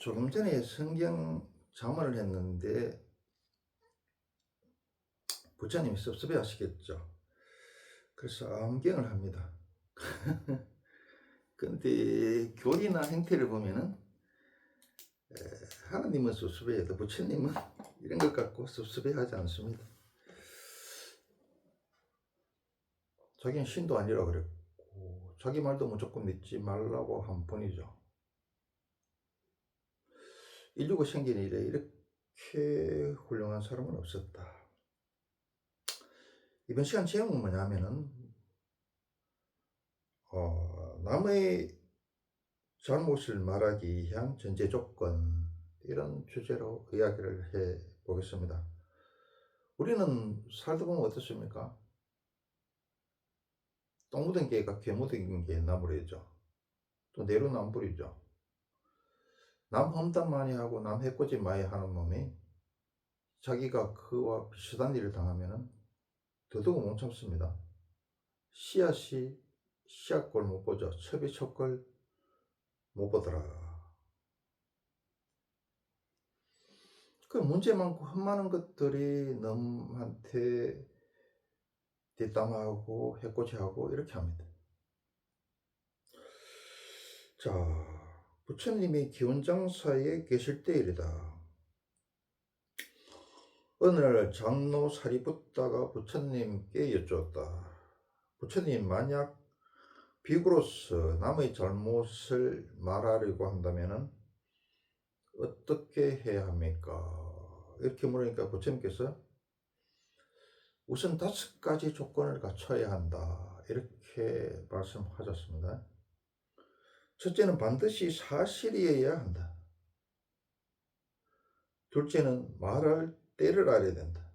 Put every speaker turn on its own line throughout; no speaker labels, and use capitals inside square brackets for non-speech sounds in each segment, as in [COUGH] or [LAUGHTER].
조금 전에 성경 자문을 했는데 부처님이 섭섭해 하시겠죠. 그래서 암경을 합니다. [LAUGHS] 근데 교리나 행태를 보면은 에, 하나님은 섭섭해해도 부처님은 이런 것 갖고 섭섭해하지 않습니다. 자기는 신도 아니라 그랬고 자기 말도 무조건 믿지 말라고 한 분이죠. 인류가 생긴 이래 이렇게 훌륭한 사람은 없었다. 이번 시간 제목은 뭐냐면은 어, 남의 잘못을 말하기 위한 전제 조건 이런 주제로 이야기를 해 보겠습니다. 우리는 살다 보면 어떻습니까? 똥 묻은 개가 개 묻은 게 나무래죠. 또 내로남불이죠. 남 험담 많이 하고 남 해코지 많이 하는 놈이 자기가 그와 비슷한 일을 당하면은 더더욱 못 참습니다. 씨앗이 씨앗골 못 보죠. 첩이 첩골 못 보더라. 그 문제 많고 흠많은 것들이 남한테 뒷담화하고 해코지하고 이렇게 합니다. 자, 부처님이 기원장사에 계실 때일이다. 어느 날 장로 사리붓다가 부처님께 여쭈었다. 부처님 만약 비구로서 남의 잘못을 말하려고 한다면 어떻게 해야 합니까? 이렇게 물으니까 부처님께서 우선 다섯 가지 조건을 갖춰야 한다. 이렇게 말씀하셨습니다. 첫째는 반드시 사실이어야 한다. 둘째는 말할 때를 알아야 된다.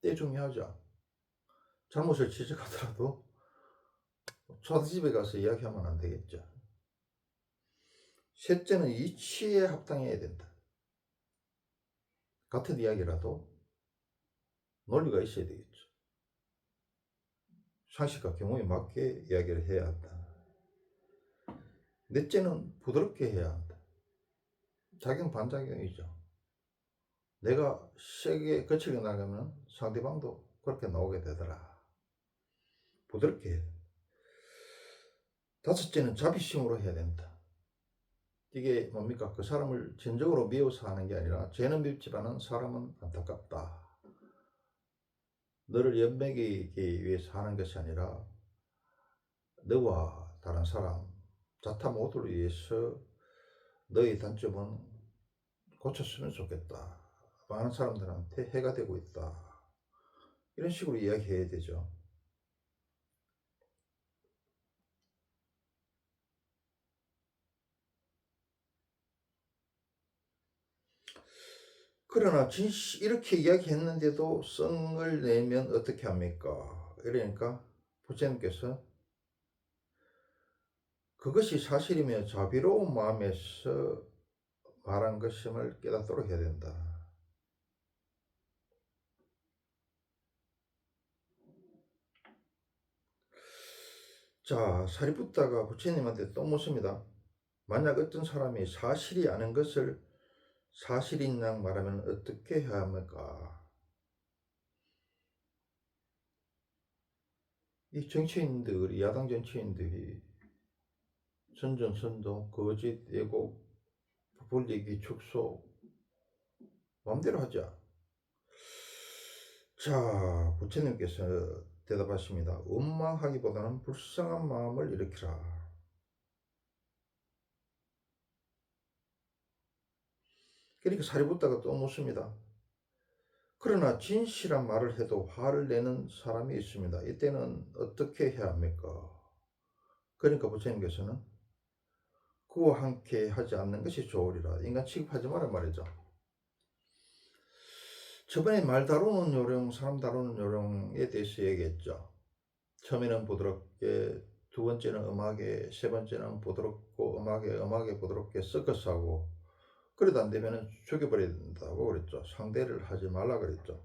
때 중요하죠. 잘못을 지적하더라도 초대집에 가서 이야기하면 안 되겠죠. 셋째는 이치에 합당해야 된다. 같은 이야기라도 논리가 있어야 되겠죠. 상식과 경험에 맞게 이야기를 해야 한다. 넷째는 부드럽게 해야 한다. 작용 반작용이죠. 내가 세게 거칠게 나가면 상대방도 그렇게 나오게 되더라. 부드럽게 해야 된다. 다섯째는 자비심으로 해야 된다. 이게 뭡니까? 그 사람을 전적으로 미워서 하는 게 아니라 죄는 밉지만은 사람은 안타깝다. 너를 연맥이기 위해서 하는 것이 아니라 너와 다른 사람, 자타 모두를 위해서 너의 단점은 고쳤으면 좋겠다. 많은 사람들한테 해가 되고 있다. 이런 식으로 이야기해야 되죠. 그러나 진실 이렇게 이야기했는데도 성을 내면 어떻게 합니까? 이러니까 부처님께서 그것이 사실이며 자비로운 마음에서 말한 것임을 깨닫도록 해야 된다. 자, 사리붓다가 부처님한테 또 묻습니다. 만약 어떤 사람이 사실이 아닌 것을 사실인 양 말하면 어떻게 해야 합니까? 이 정치인들이, 야당 정치인들이 선전선동, 거짓, 예고, 불리기, 축소, 마음대로 하자. 자, 부처님께서 대답하십니다. 원망하기보다는 불쌍한 마음을 일으키라. 그러니까 사리붓다가 또 묻습니다. 그러나 진실한 말을 해도 화를 내는 사람이 있습니다. 이때는 어떻게 해야 합니까? 그러니까 부처님께서는 그와 함께 하지 않는 것이 좋으리라. 인간 취급하지 말란 말이죠. 저번에 말 다루는 요령, 사람 다루는 요령에 대해서 얘기했죠. 처음에는 부드럽게, 두 번째는 음하게, 세 번째는 부드럽고 음하게, 음하게 부드럽게 섞어서 하고, 그래도 안 되면 죽여버려야 된다고 그랬죠. 상대를 하지 말라 그랬죠.